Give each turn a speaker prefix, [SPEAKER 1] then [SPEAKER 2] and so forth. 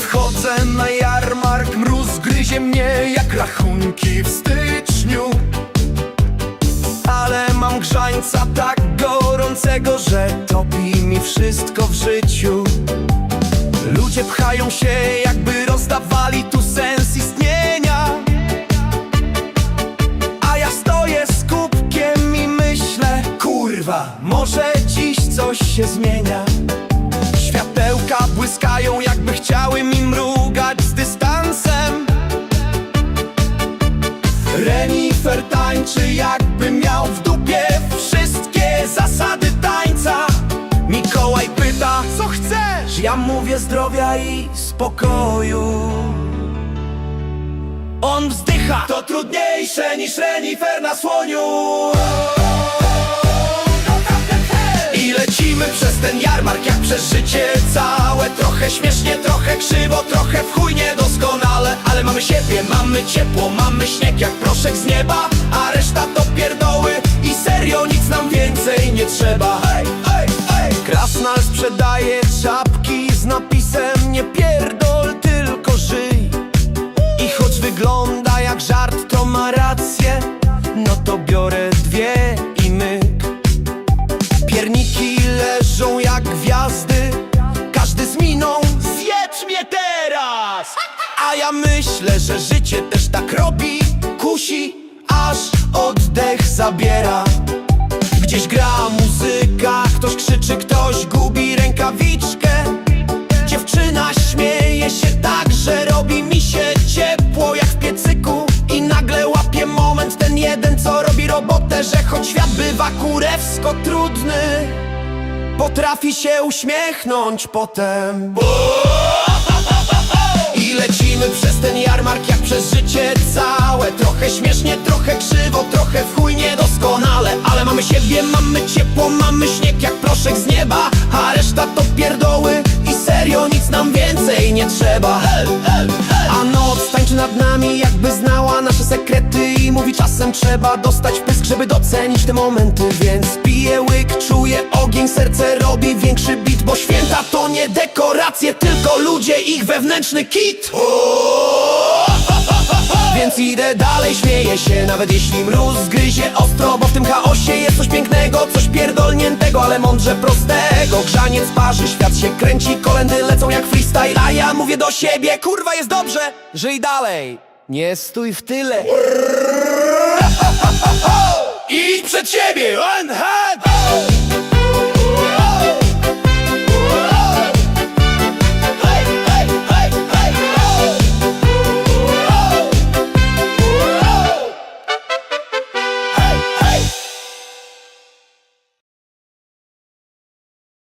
[SPEAKER 1] Wchodzę na jarmark, mróz gryzie mnie jak rachunki w gorącego, że topi mi wszystko w życiu. Ludzie pchają się jakby rozdawali tu sens istnienia. A ja stoję z kubkiem i myślę Kurwa, może dziś coś się zmienia. Światełka błyskają, jakby chciały mi mrugać mówię zdrowia i spokoju. On wzdycha, to trudniejsze niż renifer na słoniu. I lecimy przez ten jarmark jak przez życie całe. Trochę śmiesznie, trochę krzywo, trochę w chuj niedoskonale. Ale mamy siebie, mamy ciepło, mamy śnieg jak proszek z nieba. A reszta to pierdoły i serio nic nam więcej nie trzeba. Hej, hej, hej. Krasnal sprzedaje czapki z napisem Nie pierdol, tylko żyj. I choć wygląda jak żart, to ma rację. No to biorę dwie i myk. Pierniki leżą jak gwiazdy. Każdy z miną Zjedz mnie teraz! A ja myślę, że życie też tak robi. Kusi, aż oddech zabiera robotę Że choć świat bywa kurewsko trudny Potrafi się uśmiechnąć potem. I lecimy przez ten jarmark jak przez życie całe. Trochę śmiesznie, trochę krzywo, trochę w chuj niedoskonale. Ale mamy siebie, mamy ciepło, mamy śnieg jak proszek z nieba. A reszta to pierdoły i serio nic nam więcej nie trzeba. A noc tańczy nad nami jakby znała Mówi czasem trzeba dostać pysk, żeby docenić te momenty. Więc piję łyk, czuję ogień, serce robi większy bit Bo święta to nie dekoracje, tylko ludzie, ich wewnętrzny kit. Więc idę dalej, śmieję się Nawet jeśli mróz gryzie ostro Bo w tym chaosie jest coś pięknego Coś pierdolniętego, ale mądrze prostego. Grzaniec parzy, świat się kręci Kolendy lecą jak freestyle A ja mówię do siebie Kurwa jest dobrze, żyj dalej Nie stój w tyle Idź przed siebie, one hand